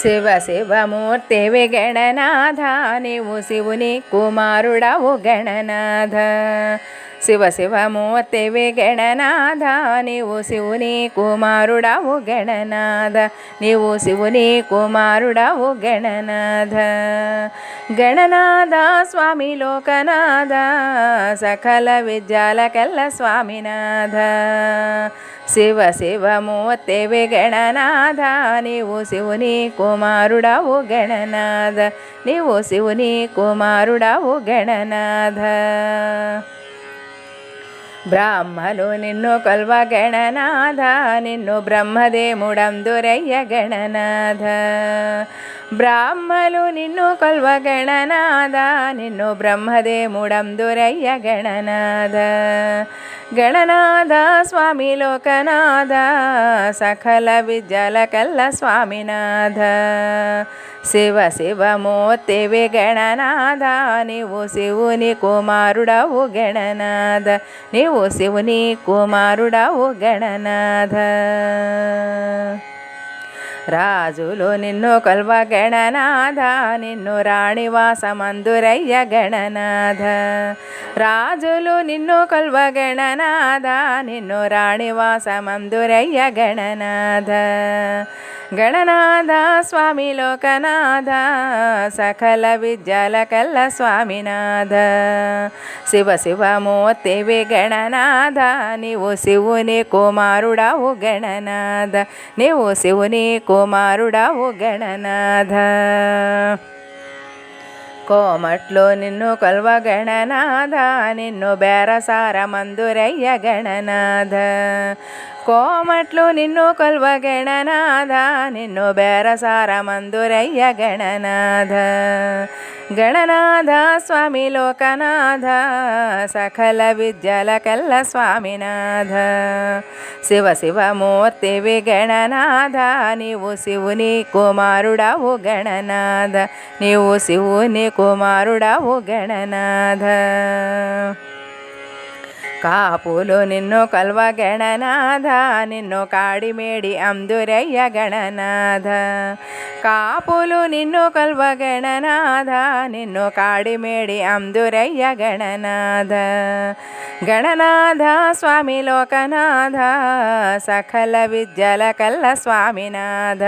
శివ శివమూర్తి విగణనాథ నీవు శివుని కుమారుడవు గణనాథ శివ శివమూర్తి గణనాథ నీవు శివుని కుమారుడవు గణనాథ నీవు శివుని కుమారుడవు గణనాథ గణనాథ స్వామి లోకనాథ సకల విద్యాలకల్ల స్వామినాథ శివ శివమూర్తి గణనాథ నీవు శివుని కుమారుడవు గణనాథ నీవు శివుని కుమారుడవు గణనాథ ನಿನ್ನು ಕೊಲ್ವ ಗಣನಾ ನಿನ್ನು ಬ್ರಹ್ಮದೇ ಮುಡದುರೈಯ್ಯ ಗಣನಾಧ ಬ್ರಾಹ್ಮಲು ನಿನ್ನು ಕೊಲ್ವ ಗಣನಾದ ನಿನ್ನು ಬ್ರಹ್ಮದೇ ಮುಡಮದುರೈಯ್ಯ ಗಣನಾಧ ಗಣನಾದ ಸ್ವಾಮಿ ಲೋಕನಾಥ ಸಕಲ ಬಿಜಲ ಕಲ್ಲ ಶಿವ ಶಿವ ಮೋತೇವಿ ಗಣನಾದ ನೀವು ಕುಮಾರುಡವು ಗಣನಾದ ನೀವು ಕುಮಾರುಡ ಓ ಗಣನಾಧ ರಾಜುಲು ನಿನ್ನು ಕಲ್ವ ಗಣನಾಥ ನಿನ್ನು ರಾಣಿ ವಾಸ ಮಂದುರಯ್ಯ ಗಣನಾಧ ರಾಜುಲು ನಿನ್ನು ಕಲ್ವ ಗಣನಾಥ ನಿನ್ನು ರಾಣಿ ವಾಸ ಮಂದುರಯ್ಯ ಗಣನಾಧ గణనాథ స్వామి లోకనాథ సకల విద్యల కల్ల స్వామినాథ శివ శివమూర్తి గణనాథ నీవు శివుని కుమారుడావు గణనాథ నీవు శివుని కుమారుడావు గణనాథ కోమట్లో నిన్ను కొల్వ గణనాథ నిన్ను బేరసార మందురయ్య గణనాథ ಕೋಮಟ್ಲು ನಿನ್ನು ಕೊಲ್ವ ಗಣನಾದ ನಿನ್ನು ಬೇರಸಾರ ಮಂದುರಯ್ಯ ಗಣನಾಧ ಗಣನಾಥ ಸ್ವಾಮಿ ಲೋಕನಾಥ ಸಕಲ ವಿದ್ಯಲಕಲ್ಲ ಕಲ್ಲ ಸ್ವಾಮಿನಾಥ ಶಿವ ಶಿವ ಮೂರ್ತಿವಿ ಗಣನಾಥ ನೀವು ಶಿವನಿ ಕುಮಾರುಡವು ಗಣನಾಧ ನೀವು ಶಿವನಿ ಕುಮಾರುಡವು ಗಣನಾಧ కాపోలో నిన్న కల్వ గణనాధ నిన్న కాడిమేడి అందోర్యయ్య గణనాధ కాపులు నిన్న కల్వ గణనాధ నిన్న కాడిమేడి అందోర్యయ్య గణనాధ గణనాధ స్వామి లోకనాధ సఖల విద్యల కల్ల స్వామినాధ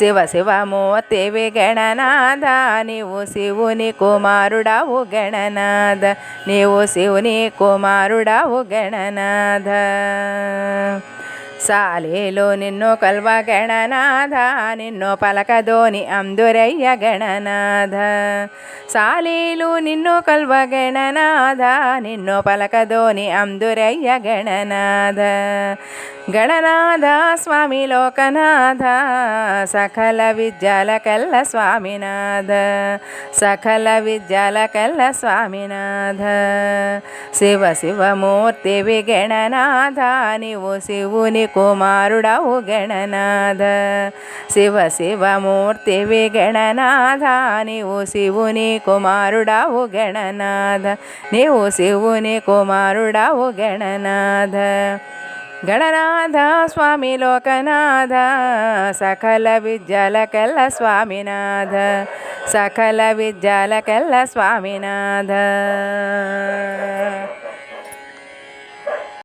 శివ శివ మోతేవే గణనాధ నీవు శివుని కుమారుడా ఓ గణనాధ నీవు శివుని కుమారడవు గణనాధ నీవు శివుని కో ಮರುಡವು ಗಣನಾಧ ಸಾಲೀಲು ನಿನ್ನೋ ಕಲ್ವ ಗಣನಾಥ ನಿನ್ನೋ ಪಲಕ ಧೋನಿ ಅಂದುರಯ್ಯ ಗಣನಾಧ ಸಾಲೀಲು ನಿನ್ನೂ ಕಲ್ವ ಗಣನಾಧ ನಿನ್ನೋ ಪಲಕ ಧೋನಿ ಅಂದುರಯ್ಯ ಗಣನಾಧ गणनाथ स्वामी लोकनाथ सकल विद्यल कल स्वामीनाथ सकल विद्यल कल स्वामीनाथ शिव शिव शिवमूर्ति गणनाथ नीव शिवनी कुमार गणनाथ शिव शिव शिवमूर्ति गणनाथ नीव शिवनी कुमार गणनाथ नीव शिवनी कुमार गणनाथ గణనాథ స్వామి లోకనాథ సకల విద్యాలకెల్ల స్వామినాథ సకల విద్యాలకెల్ల స్వామినాథ